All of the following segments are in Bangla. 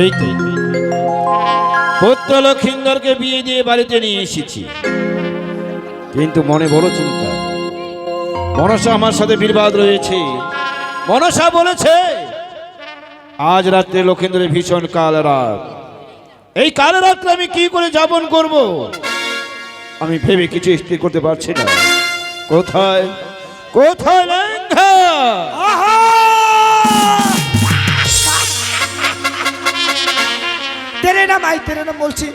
এই তো। পুত্র লক্ষিন্দরকে বিয়ে দিয়ে বাড়িতে নিয়ে এসেছি। কিন্তু মনে বড় চিন্তা, মনসা আমার সাথে বিবাদ রয়েছে। মনসা বলেছে, আজ রাত্রে লক্ষিন্দরের ভীষণ কাল রাত এই কাল রাত্রে আমি কি করে যাপন করব? আমি ভেবে কিছু স্থির করতে পারছি না। কোথায়? কোথায় লেঙ্গা নাম নাম বলছি।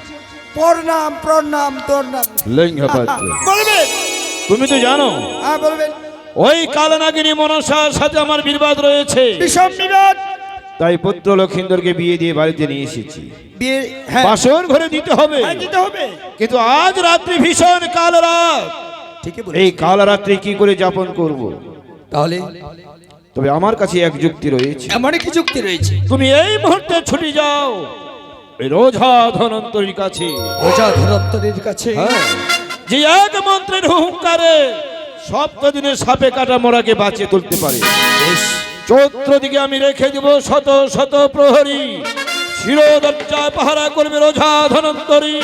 প্রণাম প্রণাম তোর নাম লেঙ্গা বলবেন? তুমি তো জানো। হ্যাঁ বলবেন। ওই কালনাগিনী মনসার সাথে আমার বিবাদ রয়েছে। বিষম বিবাদ। তাই পুত্র লক্ষিন্দরকে বিয়ে দিয়ে বাড়িতে নিয়ে এসেছি। বিয়ে হ্যাঁ। ঘরে দিতে হবে। হ্যাঁ, দিতে হবে। কিন্তু আজ রাত্রি ভীষণ কাল রাত এই কাল রাত্রি কি করে যাপন করব? তাহলে? তবে আমার কাছে এক যুক্তি রয়েছে। এমন কি যুক্তি রয়েছে। তুমি এই মুহূর্তে ছুটি যাও। রোজা ধনন্তরীর কাছে। ওঝা ধরত্তরের কাছে। হ্যাঁ, যে এক মন্ত্রের হুঙ্কারে সপ্তদিনের সাপে কাটা মোড়াকে বাঁচিয়ে তুলতে পারে। চৌত্র দিকে আমি রেখে দিব শত শত প্রহরী। শিরোদরজা পাহারা করবে রোজা ধনন্তরী।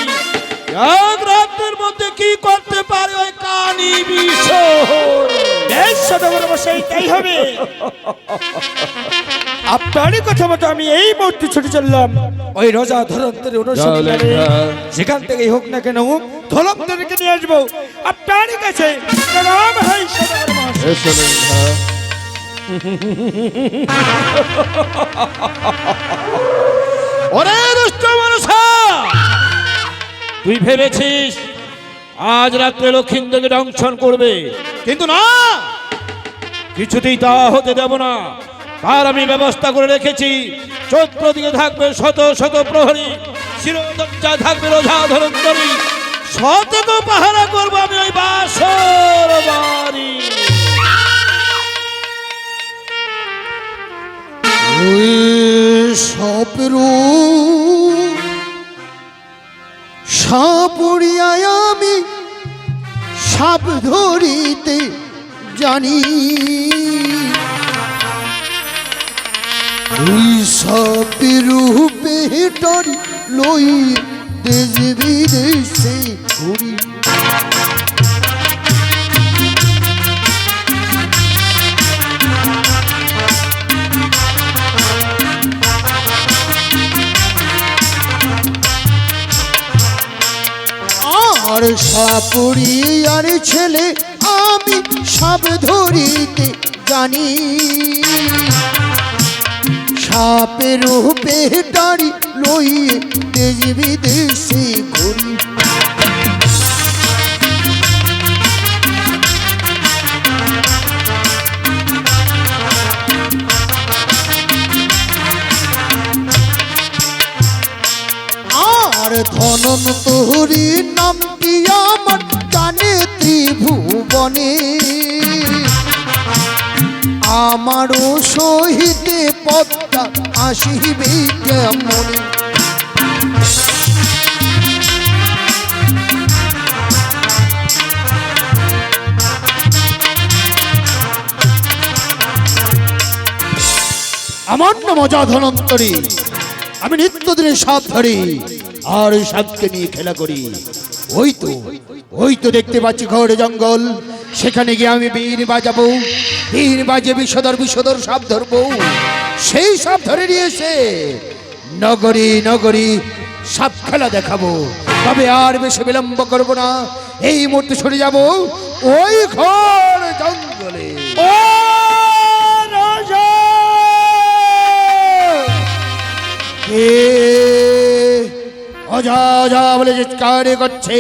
এক রাতের মধ্যে কি করতে পারে ওই কানি বিষ বেশ সদাগর বসাই তাই হবে। আপনারই কথা মতো আমি এই মুহূর্তে ছুটে চললাম। ওই রোজা ধরন্তরের অনুসন্ধানে যেখান থেকেই হোক না কেন ধরন্তরকে নিয়ে আসব। আপনারই কাছে প্রণাম হয় ওরে দুষ্ট মনসা! তুই ভেবেছিস আজ রাত্রে লক্ষিন্দরকে দংশন করবে। কিন্তু না! কিছুতেই তা হতে দেব না। তার আমি ব্যবস্থা করে রেখেছি। চৈত্র দিকে থাকবে শত শত প্রহরী শিরোদরজা থাকবে রোজা ধরন্তরী শতক পাহারা করব আমি ওই বাসর বাড়ি। সাপেরু সাপড়িয়ায় আমি সাপ ধরিতে জানি। ওই সাপের পেটর লই দেশ বিদেশে ঘুরি। আর সাপুরি আর ছেলে আমি সাপ ধরিতে জানি। সাপের পেটারি লইয়ে দেশ বিদেশে ঘুরি। আর ধনন তোহরি নামটি আমার ত্রিভুবনে আমারও সহিতে পদ্মা আসিবে কেমনে? আমার নাম মজা ধনন্তরী, আমি নিত্যদিনে সাপ ধরি, আর সাপকে নিয়ে খেলা করি। ওই তো ওই তো দেখতে পাচ্ছি ঘরে জঙ্গল। সেখানে গিয়ে আমি বীর বাজাবো, বীর বাজে বিষধর বিষধর সাপ ধরবো। সেই সাপ ধরে নিয়ে এসে নগরী নগরী সাপ খেলা দেখাবো। তবে আর বেশি বিলম্ব করব না, এই মুহূর্তে সরে যাব ওই ঘর জঙ্গলে। রোজা! অজা অজা বলে চিৎকার করছে।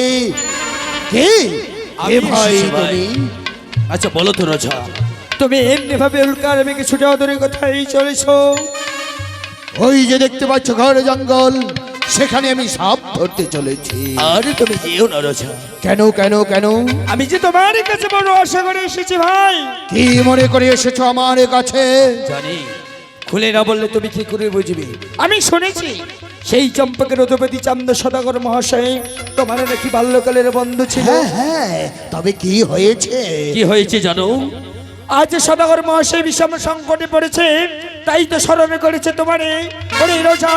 কে? আমি এ ভাই ভাই। তুমি। আচ্ছা বলো তো রোজা। তুমি এমনি ভাবে উল্কার মেঘে ছুটে ওদের কোথায় চলেছ? ওই যে দেখতে পাচ্ছ ঘর জঙ্গল সেখানে আমি সাপ ধরতে চলেছি। আর তুমি যেও না রোজা। কেন কেন কেন? আমি যে তোমার কাছে বড় আশা করে এসেছি ভাই। কি মনে করে এসেছ আমার কাছে? জানি। খুলে না বললে তুমি কি করে বুঝবে? আমি শুনেছি। সেই চম্পকের অধিপতি চান্দ সদাগর মহাশয় তোমার নাকি বাল্যকালের বন্ধু ছিল। হ্যাঁ হ্যাঁ তবে কি হয়েছে? কি হয়েছে জানো? আজ সদাগর মহাশয় বিষম সংকটে পড়েছে তাই তো স্মরণে করেছে তোমারে। ওরে রোজা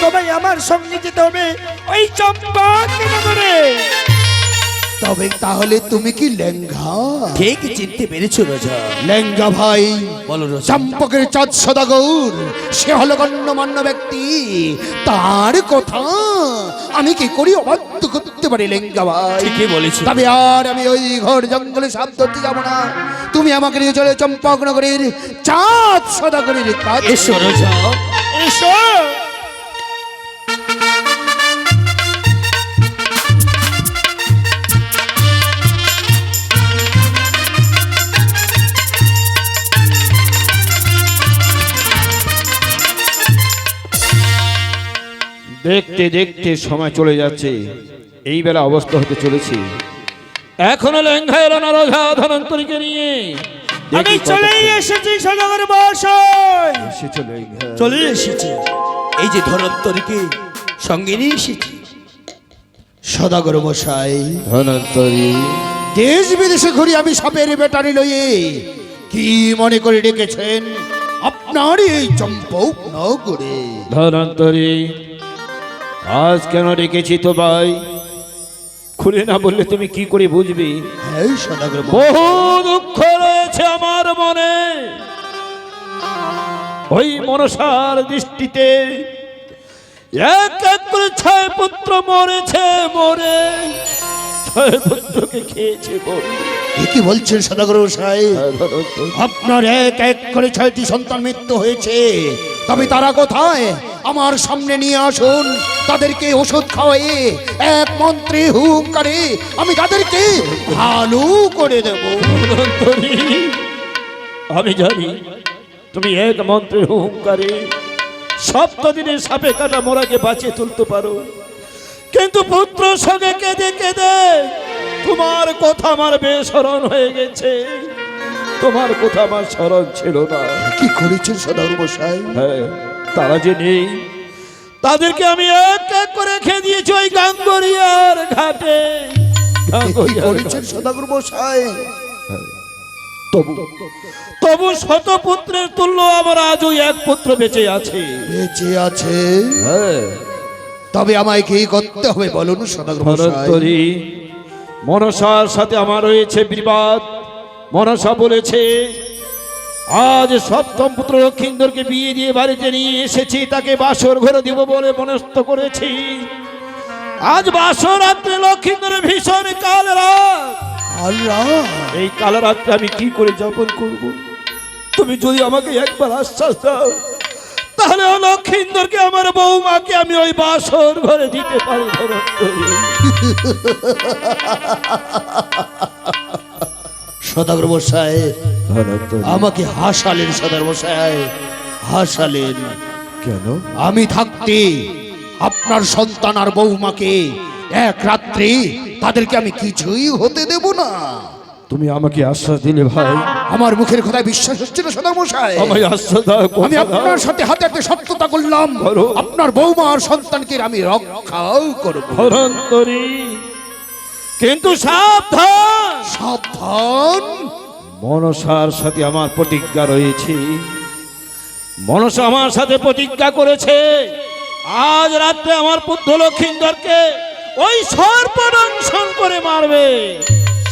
তোমায় আমার সঙ্গে যেতে হবে। ওই চম্পক নগরে তবে তাহলে তুমি কি লেঙ্গা? ঠিক চিনতে পেরেছ রাজা। লেঙ্গা ভাই বলো রাজা। চম্পকের চাঁদ সদাগর সে হলো গণ্যমান্য ব্যক্তি। তার কথা আমি কি করি অবাধ্য করতে পারি লেঙ্গা ভাই? ঠিকই বলেছ। তবে আর আমি ওই ঘর জঙ্গলে সাপ ধরতে যাব না। তুমি আমাকে নিয়ে চলে চম্পক নগরের চাঁদ সদাগরের কাজ এসো রাজা। এসো! দেখতে দেখতে সময় চলে যাচ্ছে। এই বেলা অবস্থা হতে চলেছে। এখনও লেঙ্গা এলো না রোজা ধনন্তরীকে নিয়ে। আমি চলেই এসেছি এসেছ লেঙ্গা। চলে এসেছি। এই যে ধনন্তরীকে সঙ্গে নিয়ে এসেছি। সদাগর মশাই ধনন্তরী। দেশ বিদেশে ঘুরি আমি সাপের বেটারি লইয়ে কি মনে করে ডেকেছেন? আপনারই এই চম্পক নগরে। ধনন্তরী আজ কেন ডেকেছি তো ভাই? খুলে না বললে তুমি কি করে বুঝবি। বহু দুঃখ রয়েছে আমার মনে। ওই মনসার দৃষ্টিতে এক এক করে ছয় পুত্র মরেছে মরে ছয় পুত্রকে খেয়েছে বলে এ কি বলছেন সদাগর মশাই? আপনার এক এক করে ছয়টি সন্তান মৃত্যু হয়েছে। তবে তারা কোথায়? আমার সামনে নিয়ে আসুন, তাদেরকে ওষুধ খাওয়াই এক মন্ত্রে হুঙ্কারে আমি তাদেরকে ভালো করে দেব। আমি জানি তুমি এক মন্ত্রের হুঙ্কারে সপ্তদিনে সাপে কাটা মোরাকে বাঁচিয়ে তুলতে পারো। কিন্তু পুত্র সঙ্গে কেঁদে কেঁদে তোমার কথা আমার বেসরণ হয়ে গেছে। তোমার কথা আমার স্মরণ ছিল না। কি করেছেন সদাগর মশাই? হ্যাঁ তারা যে নেই তাদেরকে আমি এক এক করে খেয়ে দিয়েছি ওই গাঙ্গরিয়ার ঘাটে। কি গাঙ্গরিয়ার করেছেন সদাগর মশাই? তবু তবু শত পুত্রের তুল্য আমার এক পুত্র বেঁচে আছে। বেঁচে আছে? হ্যাঁ। তবে আমায় কি করতে হবে বলুন সদাগর মশাই? মনসার সাথে আমার রয়েছে বিবাদ। মনসা বলেছে আজ সপ্তম পুত্র লক্ষিন্দরকে বিয়ে দিয়ে বাড়িতে নিয়ে এসেছি তাকে বাসর ঘরে দিব বলে মনস্থ করেছি। আজ বাসর রাত্রে লক্ষিন্দরের ভীষণ কাল রাত এই কাল রাত্রে আমি কি করে যাপন করব? তুমি যদি আমাকে একবার আশ্বাস দাও তাহলে লক্ষিন্দরকে আমার বৌমাকে আমি ওই বাসর ঘরে দিতে পারি। সদাগর মশাই আমাকে হাসালেন সদাগর মশাই হাসালেন। কেন? আমি থাকতে আপনার সন্তান আর বৌমাকে এক রাত্রে তাদেরকে আমি কিছুই হতে দেব না। তুমি আমাকে আশ্বাস দিলে ভাই। আমার মুখের কথায় বিশ্বাস হচ্ছে না সদা মশাই আমায় আশ্বাস দাও আমি আপনার সাথে হাতে হাতে সত্যতা করলাম। করো। আপনার বৌমা আর সন্তানকে আমি রক্ষাও করব। কিন্তু সাবধান। সাবধান। মনসার সাথে আমার প্রতিজ্ঞা রয়েছে। মনসা আমার সাথে প্রতিজ্ঞা করেছে। আজ রাত্রে আমার পুত্র লক্ষিন্দরকে ওই সর্প দংশন করে মারবে।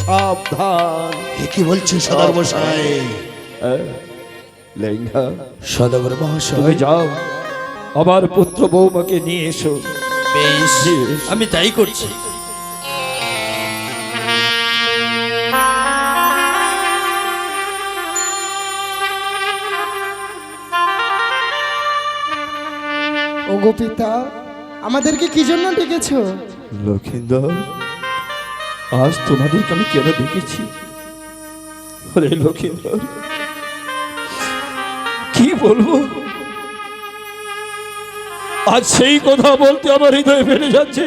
সাবধান। এ কি বলছে সদা মশাই লেঙ্গা সদাগর মহাশয় তুমি যাও। আবার পুত্র বৌমাকে নিয়ে এসো। বেশ। আমি তাই করছি। ওগো পিতা আমাদেরকে কি জন্য ডেকেছো? লক্ষিন্দর আজ তোমাদেরকে আমি কেন দেখেছি? কি বলব? আজ সেই কথা বলতে আমার হৃদয় ফেলে যাচ্ছে।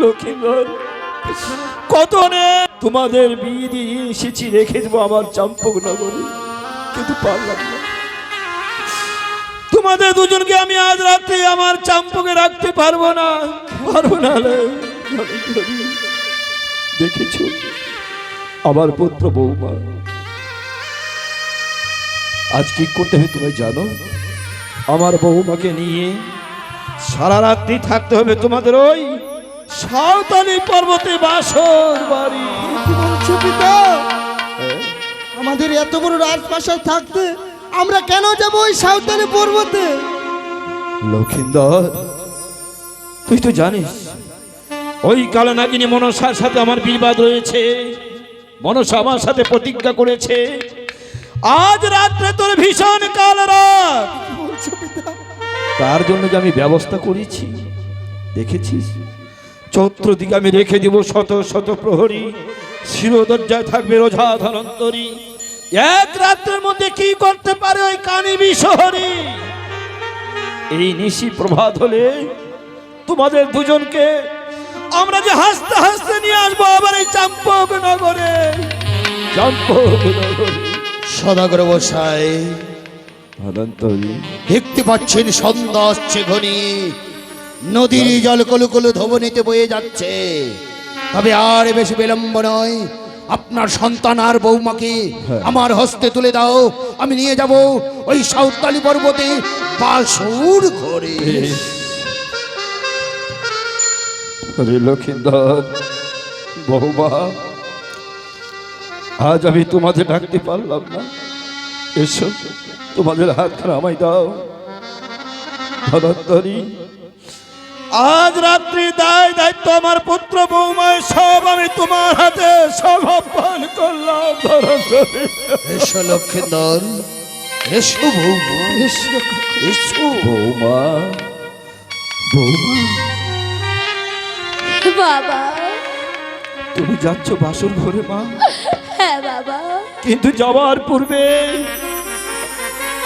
লক্ষিন্দর কত তোমাদের বিয়ে দিয়ে এসেছি, রেখে দেবো আমার চাম্পক নগরে কিন্তু পারলাম না। তোমাদের দুজনকে আমি আজ রাতে আমার চাম্পকে রাখতে পারব না পারব না। দেখেছ? আমার পুত্র বৌমা। আজ কি করতে হবে তুমি জানো? আমার বউমাকে নিয়ে সারা রাত্রি থাকতে হবে তোমাদের ওই সাঁওতালি পর্বতে বাসর বাড়ি। পিতা? আমাদের এত বড় রাজপ্রাসাদ থাকতে আমরা কেন যাব ওই সাঁওতালি পর্বতে? লক্ষিন্দর তুই তো জানিস ওই কালে নাগিনী মনসার সাথে আমার বিবাদ রয়েছে। মনসা আমার সাথে প্রতিজ্ঞা করেছে। আজ রাত্রে তোর ভীষণ কাল রাত। তার জন্য যে আমি ব্যবস্থা করেছি, দেখেছিস? চতুর্দিকে আমি রেখে দিব শত শত প্রহরী। শিরোদরজায় থাকবে রোজা ধরন্তরী এক রাত্রের মধ্যে কি করতে পারে ওই কানি বিশহরী এই নিশি প্রভাত হলে তোমাদের দুজনকে আমরা যে হাসতে হাসতে নিয়ে আসব আবার এই চাম্পক নগরে। চাম্পক নগরে। সদাগর বসায় ধরন্তরী দেখতে পাচ্ছেন সন্ধ্যা আসছে ঘনি নদীর জল কলু কলু ধবনিতে বয়ে যাচ্ছে। তবে আর বেশি বিলম্ব নয়। আপনার সন্তান আর বৌমাকে আমার হস্তে তুলে দাও। আমি নিয়ে যাব ওই সাঁওতালি পর্বতে বাসুর ঘরে। আরে লক্ষিন্দর বহুমা আজ আমি তোমাদের ডাকতে পারলাম না। এসো তোমাদের হাতখানা আমায় দাও। ধনন্তরী আজ রাত্রি দায় দায়িত্ব আমার পুত্র বৌমায় সব আমি তোমার হাতে সমর্পণ করলাম ধনন্তরী। এসো লক্ষেন্দর এসো বৌমা এসো। বৌমা বৌমা বাবা। তুমি যাচ্ছ বাসর ঘরে মা? হ্যাঁ বাবা। কিন্তু যাওয়ার পূর্বে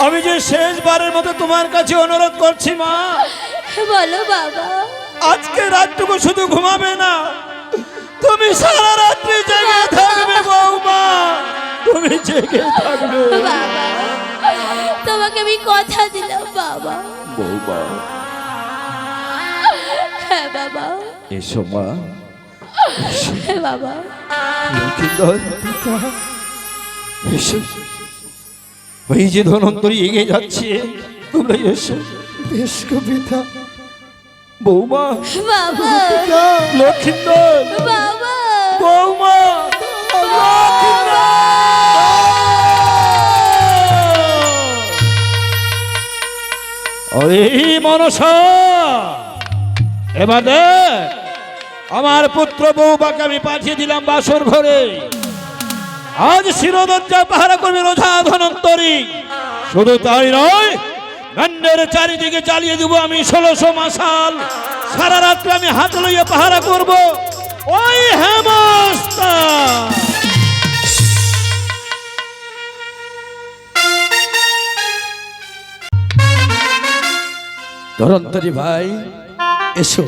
আমি যে শেষবারের মতো তোমার কাছে অনুরোধ করছি মা। বলো বাবা। আজকে রাতটুকু শুধু ঘুমাবে না। তুমি সারা রাত্রি জেগে থাকবে বৌমা। তুমি জেগে থাকবে। বাবা তোমাকে আমি কথা দিলাম বাবা। বৌমা হ্যাঁ বাবা এসো মা হ্যাঁ বাবা লক্ষিন্দর এসো ওই যে ধনন্তরী এগিয়ে যাচ্ছে তোমরা এসো বেশ গো পিতা বাবা বৌমা পিতা লক্ষিন্দর বাবা বৌমা ওই মনসা এবার আমার পুত্র বৌবাকে আমি পাঠিয়ে দিলাম বাসর ঘরে। আজ শিরোদরজা পাহারা করবে রোজা ধনন্তরী। শুধু তাই নয় গন্ডের চারিদিকে চালিয়ে দেবো আমি ষোলোশো মাসাল। সারা রাত্রে আমি হাত লইয়ে পাহারা করব। ওই হেমস্তা। ধরন্তরী ভাই এসো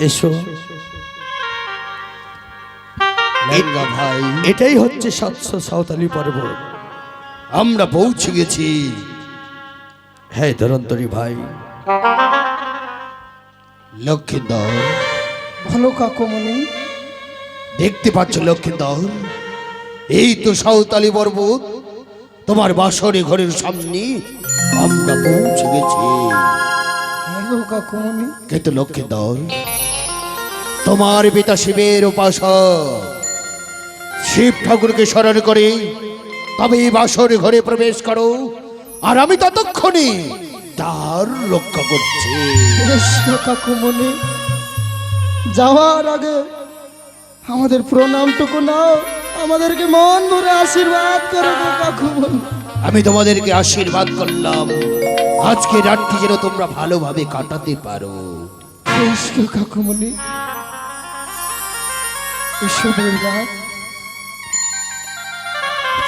এসো। লেঙ্গা ভাই। এটাই হচ্ছে সাতশো সাঁওতালি পর্বত আমরা পৌঁছে গেছি। হ্যাঁ ধরন্তরী ভাই। লক্ষিন্দর। ভালো কাকুমণি। দেখতে পাচ্ছ লক্ষিন্দর? এই তো সাঁওতালি পর্বত তোমার বাসরে ঘরের সামনে আমরা পৌঁছে গেছি। কিন্তু লক্ষিন্দর তোমার পিতা শিবের উপাসক। শিব ঠাকুরকে স্মরণ করে তবে বাসর ঘরে প্রবেশ করো আর আমি ততক্ষণে তার রক্ষা করছি। কাকুমণি যাওয়ার আগে আমাদের প্রণামটুকু নাও। আমাদেরকে মন ভরে আশীর্বাদ করো গো কাকুমণি আমি তোমাদেরকে আশীর্বাদ করলাম। আজকে রাত্রি যেন তোমরা ভালোভাবে কাটাতে পারো। কাকুমনি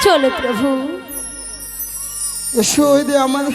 চলো প্রভু। এসো আমার